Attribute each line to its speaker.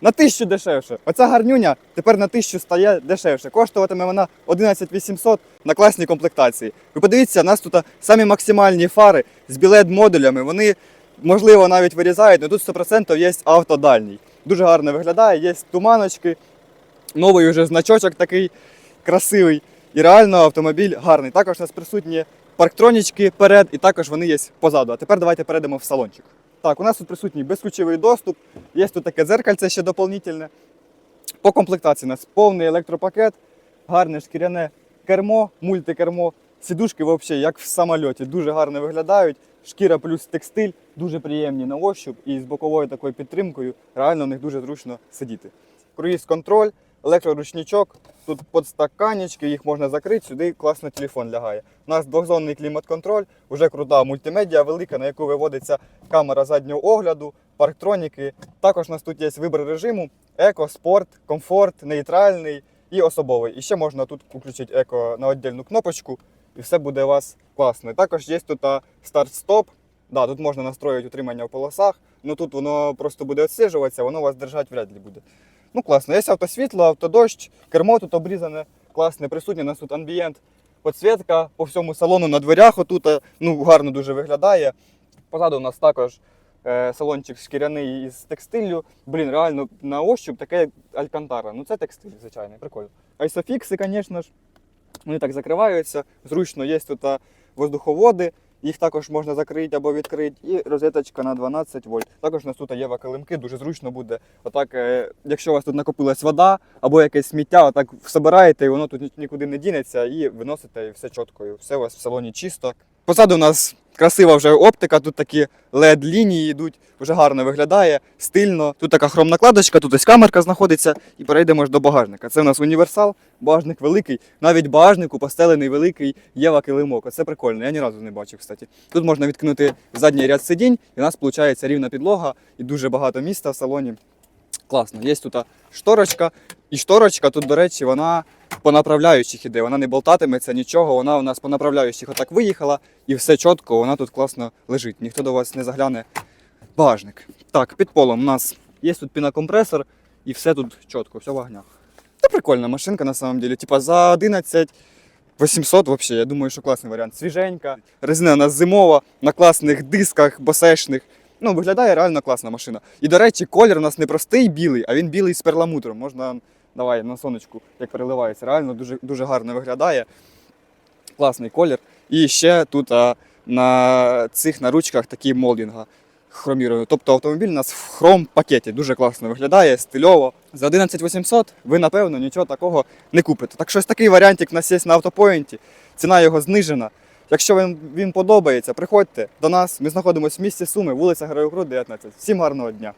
Speaker 1: на тисячу дешевше. Оця гарнюня тепер на тисячу стає дешевше. Коштуватиме вона 11 800 на класній комплектації. Ви подивіться, у нас тут самі максимальні фари з білет модулями. Вони можливо навіть вирізають, але тут 100% є автодальній. Дуже гарно виглядає, є туманочки, новий вже значочок такий красивий. І реально автомобіль гарний. Також у нас присутні парктронічки перед, і також вони є позаду. А тепер давайте перейдемо в салончик. Так, у нас тут присутній безключовий доступ, є тут таке дзеркальце ще доповнительне. По комплектації у нас повний електропакет, гарне шкіряне кермо, мультикермо. Сідушки взагалі як в самольоті, дуже гарно виглядають. Шкіра плюс текстиль, дуже приємні на ощуп і з боковою такою підтримкою реально в них дуже зручно сидіти. Круїз контроль, електроручничок, тут подстаканечки, їх можна закрити, сюди класно телефон лягає. У нас двохзонний клімат-контроль, вже крута мультимедіа велика, на яку виводиться камера заднього огляду, парктроніки. Також у нас тут є вибір режиму: еко, спорт, комфорт, нейтральний і особовий. І ще можна тут включити еко на віддільну кнопочку, і все буде у вас класно. Також є тут старт-стоп. Да, тут можна настроїти утримання в полосах, ну тут воно просто буде відсиджуватися, воно вас держати вряд ли буде. Ну класно, є автосвітло, автодощ, кермо тут обрізане, класне, присутнє, у нас тут амбієнт, підсвітка по всьому салону на дверях отут, е, ну гарно дуже виглядає. Позаду у нас також е, салончик шкіряний із текстилю. Блін, реально на ощуп таке алькантара. Ну це текстиль, звичайно, прикольно. Айсофікси, звісно ж, вони так закриваються. Зручно є тут воздуховоди. Їх також можна закрити або відкрити, і розеточка на 12 вольт. Також у нас тут є вакалимки, дуже зручно буде. Отак, е, якщо у вас тут накопилась вода або якесь сміття, отак собираєте, і воно тут нікуди не дінеться, і виносите, і все чітко, і все у вас в салоні чисто. Позаду у нас красива вже оптика, тут такі led лінії йдуть, вже гарно виглядає, стильно. Тут така хромна кладочка, тут ось камерка знаходиться, і перейдемо ж до багажника. Це у нас універсал, багажник великий. Навіть багажнику постелений великий є килимок. Оце прикольно, я ні разу не бачив, кстати. Тут можна відкинути задній ряд сидінь, і у нас виходить рівна підлога і дуже багато міста в салоні. Класно. Є тут шторочка, і шторочка тут, до речі, вона по направляючих іде. Вона не болтатиметься, нічого. Вона у нас по направляючих отак виїхала, і все чітко, вона тут класно лежить. Ніхто до вас не загляне. Багажник. Так, під полом у нас є тут пінокомпресор, і все тут чітко, все в огнях. Та прикольна машинка на самом деле. Типа за 11 800 вообще, я думаю, що класний варіант. Свіженька, резина у нас зимова, на класних дисках, босешних. Ну, виглядає реально класна машина. І, до речі, колір у нас не простий білий, а він білий з перламутром. Можна, давай, на сонечку, як переливається. Реально дуже, дуже гарно виглядає. Класний колір. І ще тут а, на цих наручках такі молдінга хроміровані. Тобто автомобіль у нас в хром пакеті. Дуже класно виглядає, стильово. За 11 800 ви, напевно, нічого такого не купите. Так що ось такий варіантик у нас є на автопоінті. Ціна його знижена. Якщо він, він подобається, приходьте до нас. Ми знаходимося в місті Суми, вулиця Героїв Крут, 19. Всім гарного дня!